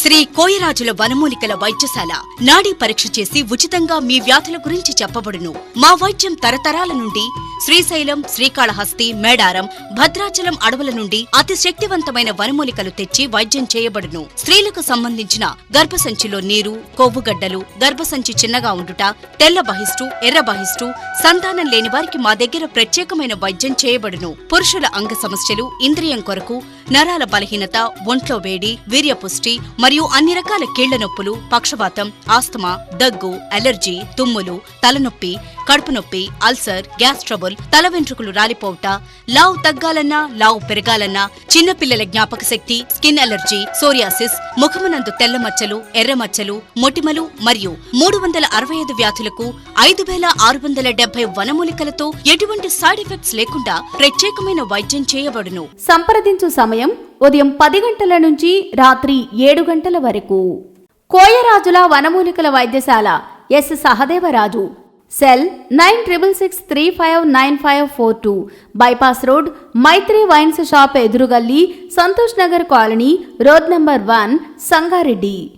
శ్రీ కోయరాజుల వనమూలికల వైద్యశాల నాడీ పరీక్ష చేసి ఉచితంగా మీ వ్యాధుల గురించి చెప్పబడును. మా వైద్యం తరతరాల నుండి శ్రీశైలం శ్రీకాళహస్తి మేడారం భద్రాచలం అడవుల నుండి అతి శక్తివంతమైన వనమూలికలు తెచ్చి వైద్యం చేయబడును. స్త్రీలకు సంబంధించిన గర్భసంచిలో నీరు కొవ్వుగడ్డలు గర్భసంచి చిన్నగా ఉండుట తెల్ల బహిష్టు ఎర్ర బహిష్టు సంతానం లేని వారికి మా దగ్గర ప్రత్యేకమైన వైద్యం చేయబడును. పురుషుల అంగ సమస్యలు ఇంద్రియం కొరకు నరాల బలహీనత ఒంట్లో వేడి వీర్యపుష్టి మరియు అన్ని రకాల కీళ్ళ నొప్పులు పక్షవాతం ఆస్తమా దగ్గు అలర్జీ తుమ్ములు తలనొప్పి కడుపు నొప్పి అల్సర్ గ్యాస్ ట్రబుల్ తల వెంట్రుకలు రాలిపోవుట లావు తగ్గాలన్నా లావు పెరగాలన్నా చిన్నపిల్లల జ్ఞాపక శక్తి స్కిన్ అలర్జీ సోరియాసిస్ ముఖమునందు తెల్ల మచ్చలు ఎర్ర మచ్చలు మొటిమలు మరియు మూడు వందల అరవై ఐదు వ్యాధులకు ఐదు వేల ఆరు వందల డెబ్బై వనమూలికలతో ఎటువంటి సైడ్ ఎఫెక్ట్స్ లేకుండా ప్రత్యేకమైన వైద్యం చేయబడును. సంప్రదించు సమయం ఉదయం పది గంటల నుంచి రాత్రి ఏడు గంటల వరకు. కోయరాజుల వనమూలికల వైద్యశాల S Sahadevaraju. Cell nine triple six three five nine five four two. Bypass road Maitri wines shop ఎదురుగల్లి Santosh Nagar colony road number one Sangareddy.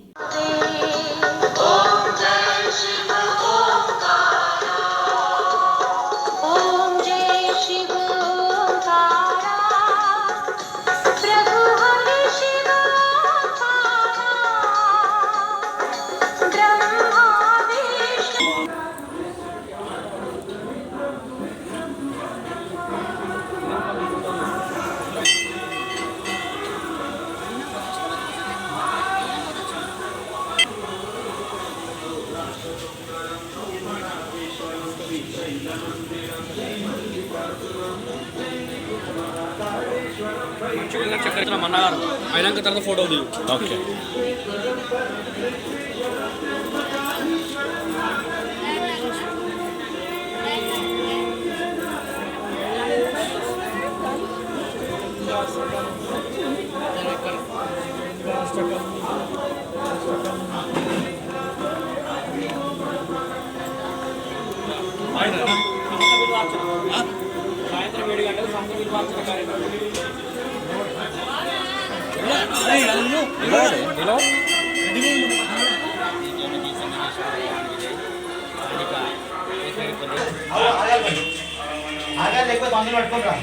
చక్కెర మన్నగారు అయినాక తర్వాత ఫోటో దిగు ఓకే సాయంత్రం ఏడు గంటలకు సంత విలువార్చన కార్యక్రమం లేకపోతే మందులు పట్టుకోరా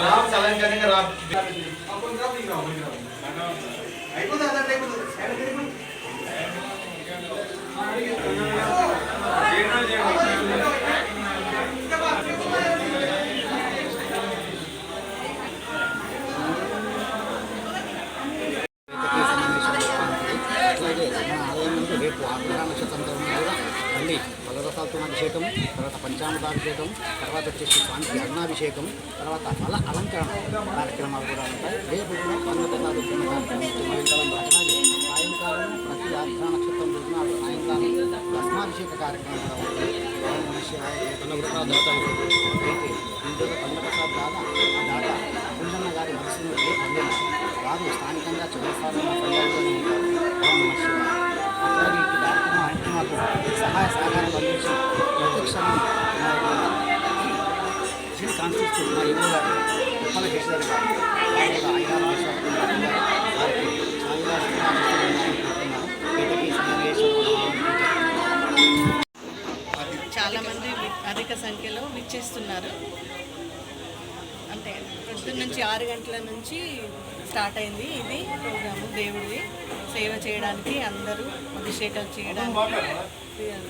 రామ్ చలం కనుక రా అయిపోతుంది మళ్ళీ ఫలరసాలతో అభిషేకం తర్వాత పంచామృతాభిషేకం తర్వాత వచ్చేసి స్వామికి అన్నాభిషేకం తర్వాత ఫల అలంకరణ కార్యక్రమాలు కూడా ఉంటాయి. రేపు కూడా పన్నెండు సాయంకాలం ప్రతి అర్ధ నక్షత్రం రోజున సాయంకాలం భస్మాభిషేక కార్యక్రమం కూడా ఉంటుంది అయితే ఇందులో పన్నప్రసాద్ దాదా ఆ దాదా కుందన్న గారి మనసును పొందిన వారు స్థానికంగా చౌరస్తాలో ప్రజల్లోనే ఉంటారు. చాలామంది అందించి కాన్స్టిట్యూట్ మా యువ గారు ఉప్పల కేసీఆర్ గారు వారికి అధిక సంఖ్యలో విచ్చేస్తున్నారు. అంటే పొద్దున్న నుంచి ఆరు గంటల నుంచి స్టార్ట్ అయింది ఇది ప్రోగ్రాము దేవుడిది. సేవ చేయడానికి అందరూ అభిషేకాలు చేయడానికి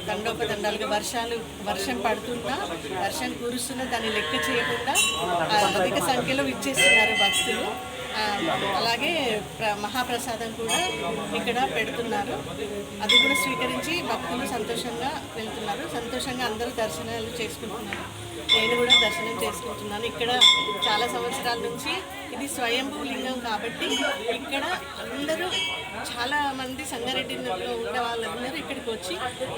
దండోపదండాలుగా వర్షాలు వర్షం పడుతున్నా వర్షం కురుస్తున్నా దాన్ని లెక్క చేయకుండా ఆ, అధిక సంఖ్యలో ఇచ్చేస్తున్నారు భక్తులు. అలాగే ప్ర- మహాప్రసాదం కూడా ఇక్కడ పెడుతున్నారు. అది కూడా స్వీకరించి భక్తులు సంతోషంగా వెళ్తున్నారు. సంతోషంగా అందరూ దర్శనాలు చేసుకుంటున్నారు. నేను కూడా దర్శనం చేసుకుంటున్నాను. ఇక్కడ చాలా సంవత్సరాల నుంచి ఇది స్వయంభూ లింగం కాబట్టి ఇక్కడ సంగారెడ్డిలో ఉండే వాళ్ళందరూ ఇక్కడికి వచ్చి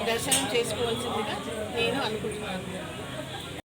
దర్శనం చేసుకోవాల్సిందిగా నేను అనుకుంటున్నాను.